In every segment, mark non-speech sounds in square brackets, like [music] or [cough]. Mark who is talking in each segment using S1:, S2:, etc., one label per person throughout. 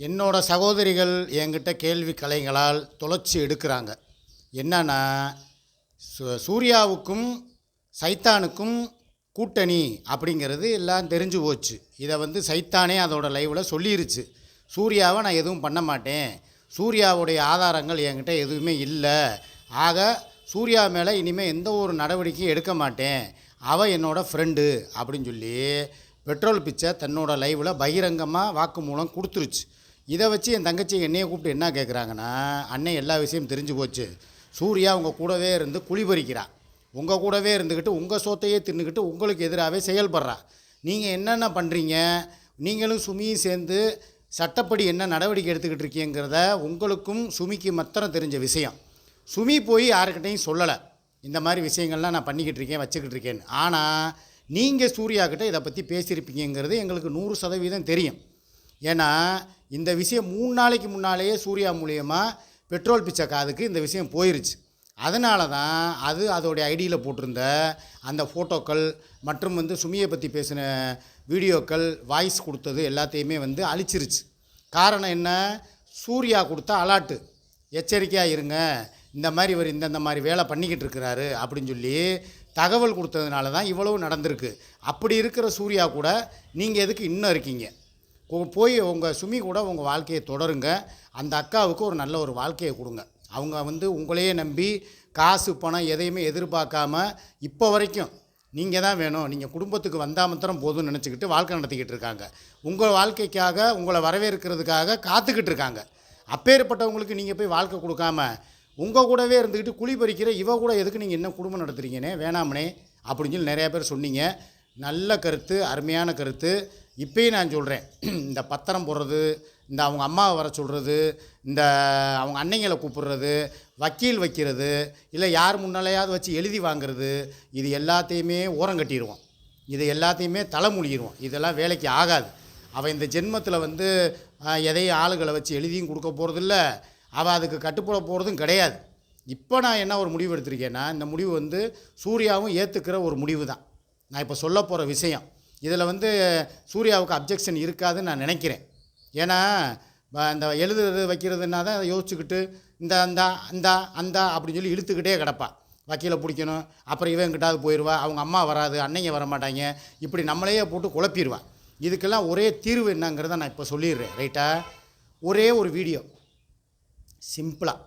S1: என்னோடய சகோதரிகள் என்கிட்ட கேள்வி கலைகளால் தொலைச்சி எடுக்கிறாங்க. என்னன்னா சு- சூர்யாவுக்கும் சைத்தானுக்கும் கூட்டணி அப்படிங்கிறது எல்லாம் தெரிஞ்சு போச்சு. இதை வந்து சைத்தானே அதோடய லைவில் சொல்லிருச்சு. சூர்யாவை நான் எதுவும் பண்ண மாட்டேன். சூர்யாவுடைய ஆதாரங்கள் என்கிட்ட எதுவுமே இல்லை. ஆக சூர்யா மேலே இனிமேல் எந்த ஒரு நடவடிக்கையும் எடுக்க மாட்டேன். அவள் என்னோடய ஃப்ரெண்டு அப்படின்னு சொல்லி பெட்ரோல் பிச்சை தன்னோட லைவில் பகிரங்கமாக வாக்குமூலம் கொடுத்துருச்சு. இதை வச்சு என் தங்கச்சி என்னைய கூப்பிட்டு என்ன கேட்குறாங்கன்னா அண்ணன் எல்லா விஷயம் தெரிஞ்சு போச்சு. சூர்யா உங்கள் கூடவே இருந்து குழி உங்கள் கூடவே இருந்துக்கிட்டு உங்கள் சோத்தையே தின்னுக்கிட்டு உங்களுக்கு எதிராகவே செயல்படுறா. நீங்கள் என்னென்ன பண்ணுறீங்க நீங்களும் சுமியும் சேர்ந்து சட்டப்படி என்ன நடவடிக்கை எடுத்துக்கிட்டு இருக்கீங்கிறத உங்களுக்கும் சுமிக்கு மாத்திரம் தெரிஞ்ச விஷயம். சுமி போய் யாருக்கிட்டையும் சொல்லலை. இந்த மாதிரி விஷயங்கள்லாம் நான் பண்ணிக்கிட்டு இருக்கேன் வச்சுக்கிட்டு இருக்கேன்னு ஆனால் நீங்கள் சூர்யா கிட்டே இதை பற்றி பேசியிருப்பீங்கிறது எங்களுக்கு நூறு சதவீதம் தெரியும். ஏன்னா இந்த விஷயம் மூணு நாளைக்கு முன்னாலேயே சூர்யா மூலியமாக பெட்ரோல் பிச்சை காதுக்கு இந்த விஷயம் போயிருச்சு. அதனால தான் அது அதோடைய ஐடியில் போட்டிருந்த அந்த ஃபோட்டோக்கள் மற்றும் வந்து சுமியை பற்றி பேசின வீடியோக்கள் வாய்ஸ் கொடுத்தது எல்லாத்தையுமே வந்து அழிச்சிருச்சு. காரணம் என்ன? சூர்யா கொடுத்த அலாட்டு. எச்சரிக்கையாக இருங்க. இந்த மாதிரி இவர் இந்தந்த மாதிரி வேலை பண்ணிக்கிட்டு இருக்கிறாரு அப்படின்னு சொல்லி தகவல் கொடுத்ததுனால தான் இவ்வளவு நடந்திருக்கு. அப்படி இருக்கிற சூர்யா கூட நீங்கள் எதுக்கு இன்னும் இருக்கீங்க? போய் உங்கள் சுமி கூட உங்கள் வாழ்க்கையை தொடருங்க. அந்த அக்காவுக்கு ஒரு நல்ல ஒரு வாழ்க்கையை கொடுங்க. அவங்க வந்து உங்களையே நம்பி காசு பணம் எதையுமே எதிர்பார்க்காம இப்போ வரைக்கும் நீங்கள் தான் வேணும். நீங்கள் குடும்பத்துக்கு வந்தால் மாத்திரம் போதும்னு நினச்சிக்கிட்டு வாழ்க்கை நடத்திக்கிட்டு இருக்காங்க. உங்கள் வாழ்க்கைக்காக உங்களை வரவேற்கிறதுக்காக காத்துக்கிட்டு இருக்காங்க. அப்பேற்பட்டவங்களுக்கு நீங்கள் போய் வாழ்க்கை கொடுக்காம உங்கள் கூடவே இருந்துக்கிட்டு குழி பறிக்கிற இவ கூட எதுக்கு நீங்கள் என்ன குடும்பம் நடத்துறீங்கன்னே வேணாமனே அப்படின்னு சொல்லி நிறையா பேர் சொன்னீங்க. நல்ல கருத்து அருமையான கருத்து. இப்பயும் நான் சொல்கிறேன் [clears throat] இந்த பத்திரம் போடுறது இந்த அவங்க அம்மாவை வர சொல்கிறது இந்த அவங்க அன்னைங்களை கூப்பிடுறது வக்கீல் வைக்கிறது இல்லை யார் முன்னாலேயாவது வச்சு எழுதி வாங்குறது இது எல்லாத்தையுமே ஓரம் கட்டிடுவோம். இது எல்லாத்தையுமே தலைமொழிடுவோம் இதெல்லாம் வேலைக்கு ஆகாது. அவள் இந்த ஜென்மத்தில் வந்து எதையும் ஆளுகளை வச்சு எழுதியும் கொடுக்க போகிறதில்ல அவள் அதுக்கு கட்டுப்பட போகிறதும் கிடையாது. இப்போ நான் என்ன ஒரு முடிவு எடுத்திருக்கேன்னா இந்த முடிவு வந்து சூர்யாவும் ஏற்றுக்கிற ஒரு முடிவு தான் நான் இப்போ சொல்ல போகிற விஷயம். இதில் வந்து சூர்யாவுக்கு அப்ஜெக்ஷன் இருக்காதுன்னு நான் நினைக்கிறேன். ஏன்னா இந்த எழுதுறது வைக்கிறதுனா தான் அதை யோசிச்சுக்கிட்டு இந்த அந்த அந்த அந்த அப்படின்னு சொல்லி இழுத்துக்கிட்டே கிடப்பா. வக்கீலை பிடிக்கணும் அப்புறம் இவன் எங்கிட்டாவது போயிடுவா அவங்க அம்மா வராது அன்னைங்க வர மாட்டாங்க இப்படி நம்மளையே போட்டு குழப்பிடுவான் இதுக்கெல்லாம் ஒரே தீர்வு என்னங்கிறத நான் இப்போ சொல்லிடுறேன் ரைட்டா? ஒரே ஒரு வீடியோ. சிம்பிளாக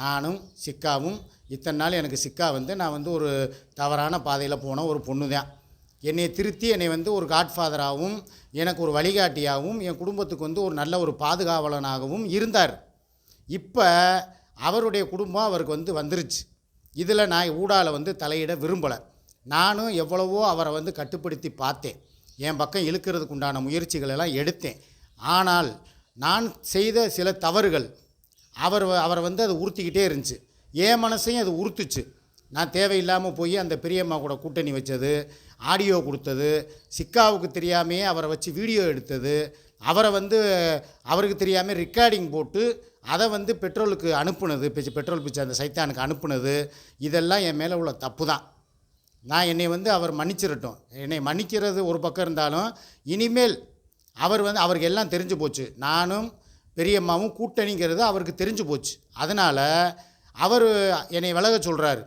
S1: நானும் சிக்காவும் இத்தனை நாள் எனக்கு சிக்கா வந்து நான் வந்து ஒரு தவறான பாதையில் போன ஒரு பொண்ணு தான் என்னை திருத்தி என்னை வந்து ஒரு காட்ஃபாதராகவும் எனக்கு ஒரு வழிகாட்டியாகவும் என் குடும்பத்துக்கு வந்து ஒரு நல்ல ஒரு பாதுகாவலனாகவும் இருந்தார். இப்போ அவருடைய குடும்பம் அவருக்கு வந்து வந்துருச்சு. இதில் நான் ஊடால வந்து தலையிட விரும்பலை. நானும் எவ்வளவோ அவரை வந்து கட்டுப்படுத்தி பார்த்தேன். என் பக்கம் இழுக்கிறதுக்கு உண்டான முயற்சிகளெல்லாம் எடுத்தேன். ஆனால் நான் செய்த சில தவறுகள் அவர் வ- அவரை வந்து அது உறுத்திக்கிட்டே இருந்துச்சு. என் மனசையும் அது உறுத்துச்சு. நான் தேவையில்லாமல் போய் அந்த பெரியம்மா கூட கூட்டணி வச்சது ஆடியோ கொடுத்தது சிக்காவுக்கு தெரியாமையே அவரை வச்சு வீடியோ எடுத்தது அவரை வந்து அவருக்கு தெரியாமல் ரெக்கார்டிங் போட்டு அதை வந்து பெட்ரோலுக்கு அனுப்புனது பிச்சை பெட்ரோல் பிச்சை அந்த சைத்தானுக்கு அனுப்புனது இதெல்லாம் என் மேலே உள்ள தப்பு தான் நான் என்னை வந்து அவர் மன்னிச்சிடட்டும் என்னை மன்னிக்கிறது ஒரு பக்கம் இருந்தாலும் இனிமேல் அவர் வந்து அவருக்கு எல்லாம் தெரிஞ்சு போச்சு. நானும் பெரியம்மாவும் கூட்டணிங்கிறது அவருக்கு தெரிஞ்சு போச்சு. அதனால் அவர் என்னை விலக சொல்கிறாரு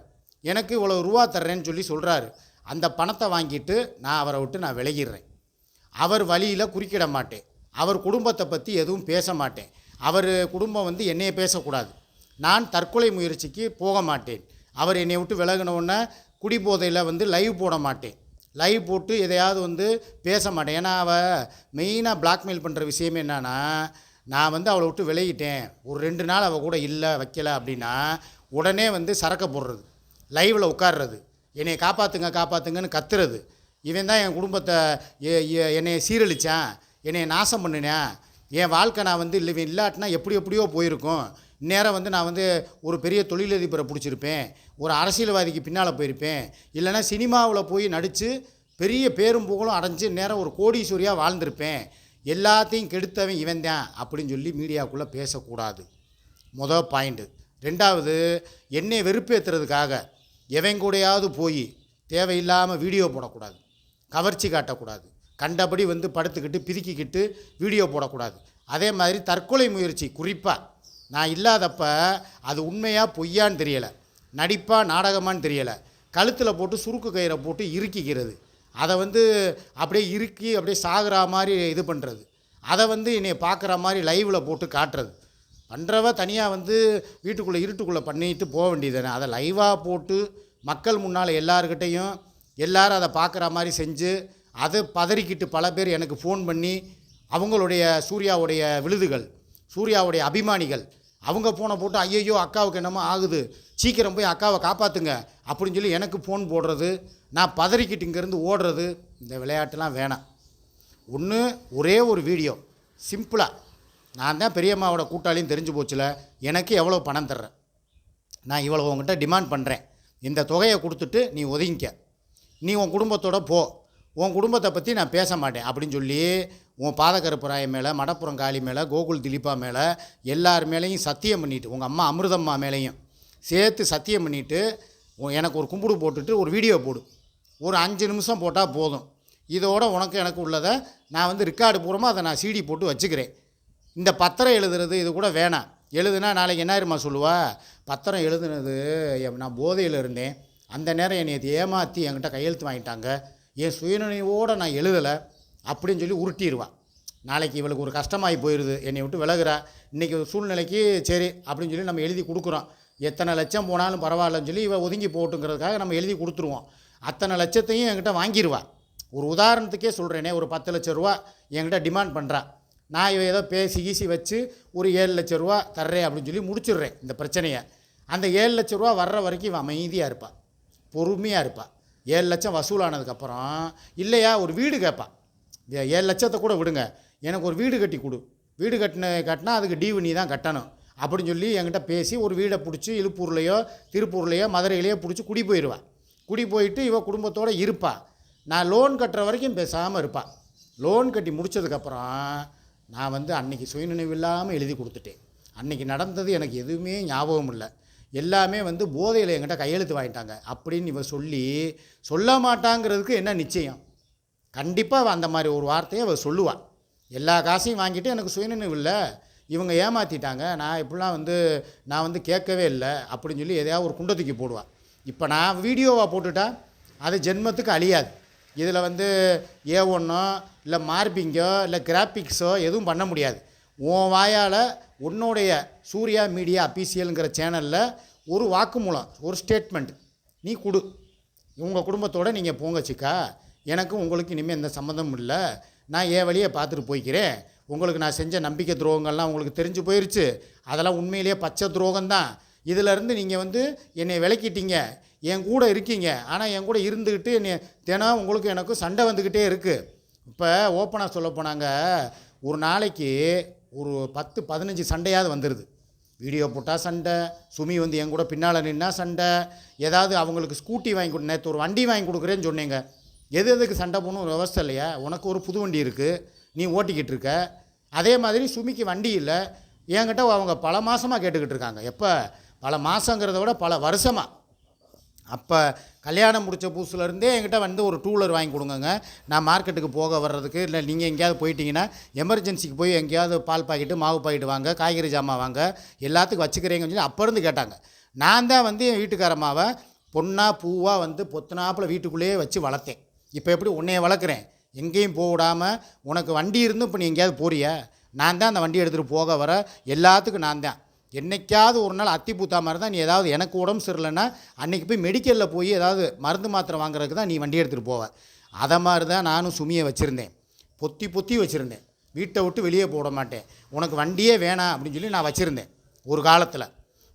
S1: எனக்கு இவ்வளோ ரூபா தர்றேன்னு சொல்லி சொல்கிறாரு அந்த பணத்தை வாங்கிட்டு நான் அவரை விட்டு நான் விலகிடுறேன். அவர் வழியில் குறுக்கிட மாட்டேன். அவர் குடும்பத்தை பற்றி எதுவும் பேச மாட்டேன். அவர் குடும்பம் வந்து என்னைய பேசக்கூடாது. நான் தற்கொலை முயற்சிக்கு போக மாட்டேன். அவர் என்னை விட்டு விலகின குடி குடிபோதையில் வந்து லைவ் போட மாட்டேன். லைவ் போட்டு எதையாவது வந்து பேச மாட்டேன். ஏன்னா அவள் மெயினாக பிளாக்மெயில் பண்ணுற விஷயம் என்னென்னா நான் வந்து அவளை விட்டு விலகிட்டேன். ஒரு ரெண்டு நாள் அவள் கூட இல்லை வைக்கலை அப்படின்னா உடனே வந்து சரக்க போடுறது. லைவில் உட்கார்றது. என்னை காப்பாற்றுங்க காப்பாற்றுங்கன்னு கத்துறது. இவன் தான் என் குடும்பத்தை என்னை சீரழித்தான் என்னை நாசம் பண்ணினேன். என் வாழ்க்கை நான் வந்து இல்லை இல்லாட்டினா எப்படி எப்படியோ போயிருக்கும். இந்நேரம் வந்து நான் வந்து ஒரு பெரிய தொழிலதிபரை பிடிச்சிருப்பேன். ஒரு அரசியல்வாதிக்கு பின்னால் போயிருப்பேன். இல்லைன்னா சினிமாவில் போய் நடித்து பெரிய பேரும் புகழும் அடைஞ்சு நேரம் ஒரு கோடீஸ்வரியாக வாழ்ந்திருப்பேன். எல்லாத்தையும் கெடுத்தவன் இவன் தான் அப்படின்னு சொல்லி மீடியாக்குள்ளே பேசக்கூடாது. மொதல் பாயிண்ட்டு ரெண்டாவது என்னை வெறுப்பேற்றுறதுக்காக எவன் கூடயாவது போய் தேவையில்லாமல் வீடியோ போடக்கூடாது. கவர்ச்சி காட்டக்கூடாது. கண்டபடி வந்து படுத்துக்கிட்டு பிதுக்கிக்கிட்டு வீடியோ போடக்கூடாது. அதே மாதிரி தற்கொலை முயற்சி குறிப்பாக நான் இல்லாதப்ப அது உண்மையாக பொய்யான்னு தெரியலை. நடிப்பாக நாடகமான்னு தெரியலை. கழுத்தில் போட்டு சுருக்கு கயிறை போட்டு இறுக்கிக்கிறது. அதை வந்து அப்படியே இறுக்கி அப்படியே சாகுற மாதிரி இது பண்ணுறது அதை வந்து என்னை பார்க்குற மாதிரி லைவில் போட்டு காட்டுறது. பண்ணுறவ தனியாக வந்து வீட்டுக்குள்ளே இருட்டுக்குள்ளே பண்ணிட்டு போக வேண்டியது தானே அதை லைவாக போட்டு மக்கள் முன்னால் எல்லாருக்கிட்டேயும் எல்லோரும் அதை பார்க்குற மாதிரி செஞ்சு அதை பதறிக்கிட்டு பல பேர் எனக்கு ஃபோன் பண்ணி அவங்களுடைய சூர்யாவுடைய விழுதுகள் சூர்யாவுடைய அபிமானிகள் அவங்க ஃபோனை போட்டு ஐயையோ அக்காவுக்கு என்னமோ ஆகுது. சீக்கிரம் போய் அக்காவை காப்பாற்றுங்க அப்படின்னு சொல்லி எனக்கு ஃபோன் போடுறது நான் பதறிக்கிட்டு இங்கேருந்து ஓடுறது இந்த விளையாட்டுலாம் வேணாம். ஒன்று ஒரே ஒரு வீடியோ சிம்பிளாக நான் தான் பெரியம்மாவோட கூட்டாளியும் தெரிஞ்சு போச்சுல எனக்கு எவ்வளோ பணம் தர்றேன் நான் இவ்வளோ உங்ககிட்ட டிமாண்ட் பண்ணுறேன் இந்த தொகையை கொடுத்துட்டு நீ ஒதுங்கிக்க. நீ உன் குடும்பத்தோட போ. உன் குடும்பத்தை பற்றி நான் பேச மாட்டேன். அப்படின்னு சொல்லி உன் பாதகருப்பராய மேலே மடப்புறம் காளி மேலே கோகுல் திலீபா மேலே எல்லார் மேலேயும் சத்தியம் பண்ணிவிட்டு உங்கள் அம்மா அமிர்தம்மா மேலேயும் சேர்த்து சத்தியம் பண்ணிவிட்டு எனக்கு ஒரு கும்பிடு போட்டுட்டு ஒரு வீடியோ போடு. ஒரு அஞ்சு நிமிஷம் போட்டால் போதும். இதோட உனக்கு எனக்கு உள்ளதை நான் வந்து ரெக்கார்டு பூரமாக அதை நான் சீடி போட்டு வச்சுக்கிறேன். இந்த பத்திரம் எழுதுறது இது கூட வேணாம். எழுதுனா நாளைக்கு என்ன இருமா சொல்லுவா? பத்திரம் எழுதுனது நான் போதையில் இருந்தேன். அந்த நேரம் என்னை ஏமாற்றி என்கிட்ட கையெழுத்து வாங்கிட்டாங்க. என் சுயநினைவோடு நான் எழுதலை அப்படின்னு சொல்லி உருட்டிடுவான் நாளைக்கு இவளுக்கு ஒரு கஷ்டமாகி போயிடுது என்னை விட்டு விலகுறா. இன்றைக்கி ஒரு சூழ்நிலைக்கு சரி அப்படின்னு சொல்லி நம்ம எழுதி கொடுக்குறோம். எத்தனை லட்சம் போனாலும் பரவாயில்லன்னு சொல்லி இவள் ஒதுங்கி போட்டுங்கிறதுக்காக நம்ம எழுதி கொடுத்துருவோம். அத்தனை லட்சத்தையும் என்கிட்ட வாங்கிடுவா ஒரு உதாரணத்துக்கே சொல்கிறேனே ஒரு பத்து லட்ச ரூபா என்கிட்ட டிமாண்ட் பண்ணுறா நான் இவன் ஏதோ பேசி கீசி வச்சு ஒரு ஏழு லட்ச ரூபா தர்றேன் அப்படின்னு சொல்லி முடிச்சிடுறேன் இந்த பிரச்சனையை. அந்த ஏழு லட்ச ரூபா வர்ற வரைக்கும் இவன் அமைதியாக இருப்பாள் பொறுமையாக இருப்பாள் ஏழு லட்சம் வசூலானதுக்கப்புறம் இல்லையா ஒரு வீடு கேட்பான் ஏழு லட்சத்தை கூட விடுங்க. எனக்கு ஒரு வீடு கட்டி கொடு. வீடு கட்டின கட்டினா அதுக்கு டீவு நீ தான் கட்டணும். அப்படின்னு சொல்லி என்கிட்ட பேசி ஒரு வீடை பிடிச்சி இழுப்பூர்லேயோ திருப்பூர்லேயோ மதுரையிலையோ பிடிச்சி குடி போயிடுவாள் குடி போயிட்டு இவ குடும்பத்தோடு இருப்பாள் நான் லோன் கட்டுற வரைக்கும் பேசாமல் இருப்பாள் லோன் கட்டி முடிச்சதுக்கப்புறம் நான் வந்து அன்றைக்கி சுயநினைவு இல்லாமல் எழுதி கொடுத்துட்டேன். அன்னைக்கு நடந்தது எனக்கு எதுவுமே ஞாபகம் இல்லை. எல்லாமே வந்து போதையில் என்கிட்ட கையெழுத்து வாங்கிட்டாங்க. அப்படின்னு இவர் சொல்லி சொல்ல மாட்டாங்கிறதுக்கு என்ன நிச்சயம்? கண்டிப்பாக அந்த மாதிரி ஒரு வார்த்தையை அவள் சொல்லுவாள் எல்லா காசையும் வாங்கிட்டு எனக்கு சுயநினைவு இல்லை. இவங்க ஏமாற்றிட்டாங்க நான் இப்படிலாம் வந்து நான் வந்து கேட்கவே இல்லை. அப்படின்னு சொல்லி எதையாவது ஒரு குண்டத்துக்கு போடுவாள் இப்போ நான் வீடியோவாக போட்டுட்டா அது ஜென்மத்துக்கு அழியாது. இதில் வந்து ஏ ஒன்றோ இல்லை மார்பிங்கோ இல்லை கிராஃபிக்ஸோ எதுவும் பண்ண முடியாது. உன் வாயால் உன்னுடைய சூர்யா மீடியா அபிஷியலுங்கிற சேனலில் ஒரு வாக்குமூலம் ஒரு ஸ்டேட்மெண்ட் நீ கொடு. உங்கள் குடும்பத்தோடு நீங்கள் போங்க சிக்கா. எனக்கும் உங்களுக்கு இனிமேல் எந்த சம்மந்தமும் இல்லை. நான் ஏன் வழியை பார்த்துட்டு போய்க்கிறேன்? உங்களுக்கு நான் செஞ்ச நம்பிக்கை துரோகங்கள்லாம் உங்களுக்கு தெரிஞ்சு போயிருச்சு. அதெல்லாம் உண்மையிலேயே பச்சை துரோகம்தான். இதிலேருந்து நீங்கள் வந்து என்னை விளக்கிட்டீங்க என் கூட இருக்கீங்க. ஆனால் என் கூட இருந்துக்கிட்டு என்னை தினம் உங்களுக்கு எனக்கும் சண்டை வந்துக்கிட்டே இருக்குது இப்போ ஓப்பனாக சொல்ல போனாங்க. ஒரு நாளைக்கு ஒரு பத்து பதினஞ்சு சண்டையாவது வந்துடுது வீடியோ போட்டால் சண்டை சுமி வந்து என் கூட பின்னால் நின்னா சண்டை. ஏதாவது அவங்களுக்கு ஸ்கூட்டி வாங்கி கொடு நேற்று ஒரு வண்டி வாங்கி கொடுக்குறேன்னு சொன்னீங்க. எது எதுக்கு சண்டை போகணும் விவசாயம் இல்லையா? உனக்கு ஒரு புது வண்டி இருக்குது நீ ஓட்டிக்கிட்டு இருக்க. அதே மாதிரி சுமிக்கு வண்டி இல்லை. என்கிட்ட அவங்க பல மாதமாக கேட்டுக்கிட்டு இருக்காங்க. எப்போ? பல மாதங்கிறத விட பல வருஷமாக அப்போ கல்யாணம் முடித்த புதுசுலேருந்தே என்கிட்ட வந்து ஒரு டூலர் வாங்கி கொடுங்கங்க. நான் மார்க்கெட்டுக்கு போக வர்றதுக்கு இல்லை நீங்கள் எங்கேயாவது போயிட்டீங்கன்னா எமர்ஜென்சிக்கு போய் எங்கேயாவது பால் பாக்கெட்டு மாவு பாக்கெட்டு வாங்க காய்கறி ஜாமான் வாங்க எல்லாத்துக்கும் வச்சுக்கிறீங்கன்னு சொல்லி அப்போ இருந்து கேட்டாங்க. நான் தான் வந்து என் வீட்டுக்காரம்மாவை பொண்ணாக பூவாக வந்து பொத்துனாப்பில் வீட்டுக்குள்ளேயே வச்சு வளர்த்தேன். இப்போ எப்படி உன்னைய வளர்க்குறேன்? எங்கேயும் போக விடாமல் உனக்கு வண்டி இருந்தும் இப்போ நீ எங்கேயாவது போறிய? நான் தான் அந்த வண்டி எடுத்துகிட்டு போக வர எல்லாத்துக்கும் நான் தான். என்னைக்காவது ஒரு நாள் அத்தி பூத்தா மாதிரி தான் நீ ஏதாவது எனக்கு உடம்பு சரியில்லைன்னா அன்றைக்கி போய் மெடிக்கலில் போய் ஏதாவது மருந்து மாத்திரை வாங்குறதுக்கு தான் நீ வண்டி எடுத்துகிட்டு போவ. அதை மாதிரி தான் நானும் சுமியை வச்சுருந்தேன். பொத்தி பொத்தி வச்சுருந்தேன். வீட்டை விட்டு வெளியே போட மாட்டேன். உனக்கு வண்டியே வேணாம் அப்படின்னு சொல்லி நான் வச்சுருந்தேன் ஒரு காலத்தில்.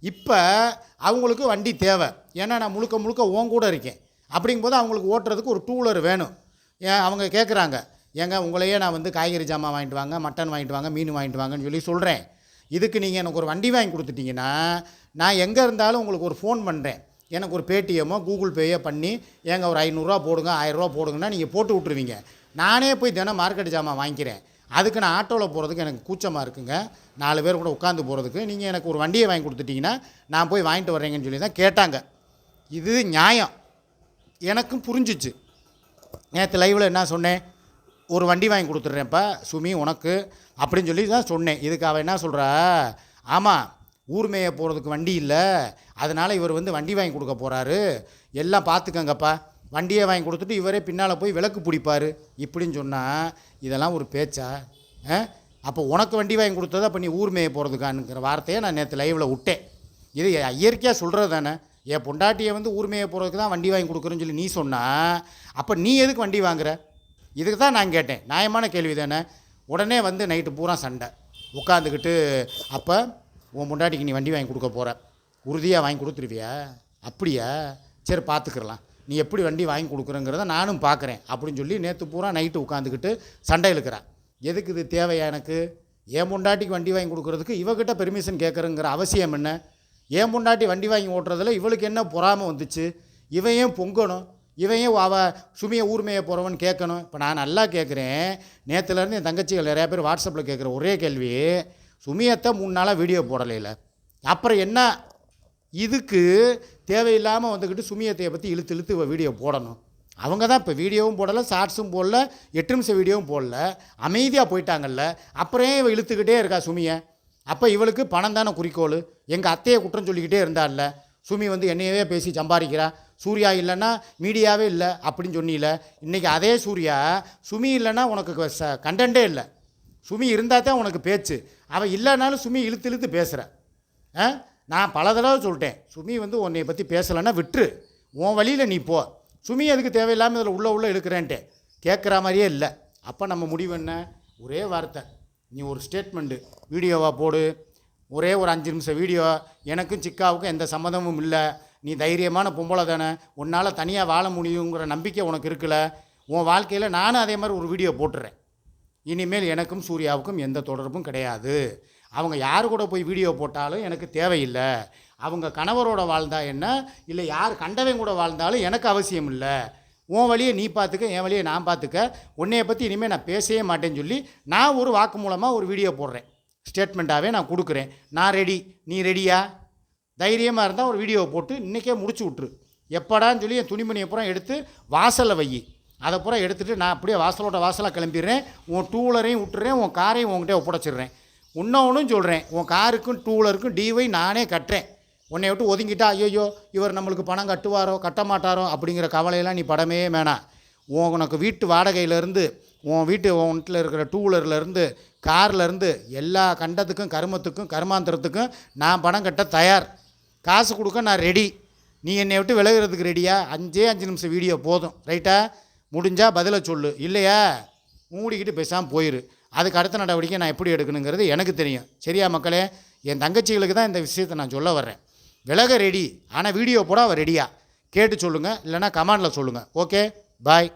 S1: இப்போ அவங்களுக்கு வண்டி தேவை. ஏன்னா நான் முழுக்க முழுக்க உன் கூட இருக்கேன். அப்படிங்கும்போது அவங்களுக்கு ஓட்டுறதுக்கு ஒரு டூலர் வேணும். ஏன் அவங்க கேட்குறாங்க ஏங்க உங்களையே நான் வந்து காய்கறி ஜாமான் வாங்கிட்டு வாங்க மட்டன் வாங்கிட்டு வாங்க மீன் வாங்கிட்டு வாங்கன்னு சொல்லி சொல்கிறேன் இதுக்கு நீங்கள் எனக்கு ஒரு வண்டி வாங்கி கொடுத்துட்டீங்கன்னா நான் எங்கே இருந்தாலும் உங்களுக்கு ஒரு ஃபோன் பண்ணுறேன் எனக்கு ஒரு பேடிஎம்மோ கூகுள் பேயோ பண்ணி ஏங்க ஒரு ஐநூறுரூவா போடுங்க ஆயிரரூவா போடுங்கன்னா நீங்கள் போட்டு விட்ருவீங்க நானே போய் தினம் மார்க்கெட் ஜாமான் வாங்கிக்கிறேன். அதுக்கு நான் ஆட்டோவில் போகிறதுக்கு எனக்கு கூச்சமாக இருக்குங்க. நாலு பேர் கூட உட்காந்து போகிறதுக்கு நீங்கள் எனக்கு ஒரு வண்டியை வாங்கி கொடுத்துட்டீங்கன்னா நான் போய் வாங்கிட்டு வர்றேங்கன்னு சொல்லி தான் கேட்டாங்க. இது நியாயம். எனக்கும் புரிஞ்சிச்சு. நேற்று லைவில் என்ன சொன்னேன்? ஒரு வண்டி வாங்கி கொடுத்துட்றேன்ப்பா சுமி உனக்கு அப்படின்னு சொல்லி தான் சொன்னேன். இதுக்கு அவள் என்ன சொல்கிறா ஆமாம் ஊர்மேய போகிறதுக்கு வண்டி இல்லை. அதனால் இவர் வந்து வண்டி வாங்கி கொடுக்க போகிறாரு எல்லாம் பார்த்துக்கங்கப்பா வண்டியை வாங்கி கொடுத்துட்டு இவரே பின்னால் போய் விளக்கு பிடிப்பார். இப்படின்னு சொன்னால் இதெல்லாம் ஒரு பேச்சா? ஆ? அப்போ உனக்கு வண்டி வாங்கி கொடுத்தது அப்போ நீ ஊர்மேய போகிறதுக்கானுங்கிற வார்த்தையை நான் நேற்று லைவில் விட்டேன். இது இயற்கையாக சொல்கிறது தானே. என் பொண்டாட்டியை வந்து ஊர்மேய போகிறதுக்கு தான் வண்டி வாங்கி கொடுக்குறேன்னு சொல்லி நீ சொன்னால் அப்போ நீ எதுக்கு வண்டி வாங்குற? இதுக்கு தான் நான் கேட்டேன். நியாயமான கேள்வி தானே? உடனே வந்து நைட்டு பூரா சண்டை. உட்காந்துக்கிட்டு அப்போ உன் பொண்டாட்டிக்கு நீ வண்டி வாங்கி கொடுக்க போகிற உறுதியாக வாங்கி கொடுத்துருவியா? அப்படியா? சரி பார்த்துக்கிறலாம் நீ எப்படி வண்டி வாங்கி கொடுக்குறங்கிறத நானும் பார்க்குறேன் அப்படின்னு சொல்லி நேற்று பூரா நைட்டு உட்காந்துக்கிட்டு சண்டை இழுக்கிறேன். எதுக்கு இது தேவையா எனக்கு? என் முண்டாட்டிக்கு வண்டி வாங்கி கொடுக்குறதுக்கு இவகிட்ட பெர்மிஷன் கேட்குறங்கிற அவசியம் என்ன? என் முண்டாட்டி வண்டி வாங்கி ஓட்டுறதுல இவளுக்கு என்ன பொறாமை வந்துச்சு? இவன் ஏன் பொங்கணும்? இவன் அவ சுமியை ஊர்மையை போகிறவன் கேட்கணும். இப்போ நான் நல்லா கேட்குறேன் நேற்றுலேருந்து என் தங்கச்சிகள் நிறையா பேர் வாட்ஸ்அப்பில் கேட்குற ஒரே கேள்வி சுமியத்தை மூணு நாளாக வீடியோ போடலையில். அப்புறம் என்ன இதுக்கு தேவையில்லாமல் வந்துக்கிட்டு சுமியத்தையை பற்றி இழுத்து இழுத்து இவ வீடியோ போடணும். அவங்க தான் இப்போ வீடியோவும் போடலை ஷார்ட்ஸும் போடல எட்டு நிமிஷம் வீடியோவும் போடல. அமைதியாக போயிட்டாங்கல்ல. அப்புறம் இவள் இவ இழுத்துக்கிட்டே இருக்கா சுமியை? அப்போ இவளுக்கு பணம் தானே குறிக்கோள்? எங்கள் அத்தையை குற்றம் சொல்லிக்கிட்டே இருந்தால்ல சுமி வந்து என்னையவே பேசி சம்பாதிக்கிறா. சூர்யா இல்லைன்னா மீடியாவே இல்லை அப்படின்னு சொன்னில. இன்றைக்கி அதே சூர்யா சுமி இல்லைன்னா உனக்கு ச கண்டென்ட்டே இல்லை. சுமி இருந்தால் தான் உனக்கு பேச்சு. அவள் இல்லைனாலும் சுமி இழுத்து இழுத்து பேசுகிற ஆ? நான் பல தடவை சொல்லிட்டேன் சுமி வந்து உன்னை பற்றி பேசலைன்னா விட்டுரு. உன் வழியில் நீ போ. சுமி அதுக்கு தேவையில்லாமல் இதில் உள்ளே உள்ளே இழுக்கிறேன்ட்டு. கேட்குற மாதிரியே இல்லை. அப்போ நம்ம முடிவு என்ன? ஒரே வார்த்தை. நீ ஒரு ஸ்டேட்மெண்ட்டு வீடியோவாக போடு. ஒரே ஒரு அஞ்சு நிமிஷம் வீடியோ எனக்கும் சிக்காவுக்கும் எந்த சம்மந்தமும் இல்லை. நீ தைரியமான பொம்பளை தானே உன்னால் தனியாக வாழ முடியுங்கிற நம்பிக்கை உனக்கு இருக்குல்ல உன் வாழ்க்கையில் நானும் அதே மாதிரி ஒரு வீடியோ போட்டுறேன். இனிமேல் எனக்கும் சூர்யாவுக்கும் எந்த தொடர்பும் கிடையாது. அவங்க யார் கூட போய் வீடியோ போட்டாலும் எனக்கு தேவையில்லை. அவங்க கணவரோட வாழ்ந்தா என்ன? இல்லை யார் கண்டவன் கூட வாழ்ந்தாலும் எனக்கு அவசியம் இல்லை. உன் வழியை நீ பார்த்துக்க என் வழியை நான் பார்த்துக்க. உன்னைய பற்றி இனிமேல் நான் பேசவே மாட்டேன்னு சொல்லி நான் ஒரு வாக்கு மூலமாக ஒரு வீடியோ போடுறேன். ஸ்டேட்மெண்ட்டாகவே நான் கொடுக்குறேன். நான் ரெடி நீ ரெடியா தைரியமாக இருந்தால் ஒரு வீடியோவை போட்டு இன்றைக்கே முடிச்சு விட்ரு எப்படான்னு சொல்லி என் துணிமணியை பூரா எடுத்து வாசலில் வை. அதை பூரா எடுத்துகிட்டு நான் அப்படியே வாசலோட வாசலாக கிளம்பிடுறேன். உன் டூலரையும் விட்டுறேன். உன் காரையும் உங்ககிட்ட ஒப்படைச்சிடுறேன். இன்னொன்றும் சொல்கிறேன் உன் காருக்கும் டூவீலருக்கும் டிவை நானே கட்டுறேன். உன்னை விட்டு ஒதுங்கிட்டா ஐயோ இவர் நம்மளுக்கு பணம் கட்டுவாரோ கட்ட மாட்டாரோ அப்படிங்கிற கவலையெல்லாம் நீ படமே வேணாம் உன் உனக்கு வீட்டு வாடகையிலேருந்து உன் வீட்டு உன் வீட்டில் இருக்கிற டூ வீலர்லேருந்து கார்லேருந்து எல்லா கண்டத்துக்கும் கருமத்துக்கும் கருமாந்திரத்துக்கும் நான் பணம் கட்ட தயார். காசு கொடுக்க நான் ரெடி நீ என்னை விட்டு விலகிறதுக்கு ரெடியா அஞ்சே அஞ்சு நிமிஷம் வீடியோ போதும். ரைட்டா முடிஞ்சால் பதிலை சொல்லு. இல்லையா? மூடிக்கிட்டு பேசாமல் போயிரு. அதுக்கு அடுத்த நடவடிக்கை நான் எப்படி எடுக்கணுங்கிறது எனக்கு தெரியும். சரியா மக்களே? என் தங்கச்சிகளுக்கு தான் இந்த விஷயத்தை நான் சொல்ல வர்றேன். விலக ரெடி ஆனால் வீடியோ போட அவள் ரெடியா கேட்டு சொல்லுங்கள் இல்லைன்னா கமாண்டில் சொல்லுங்கள் ஓகே பாய்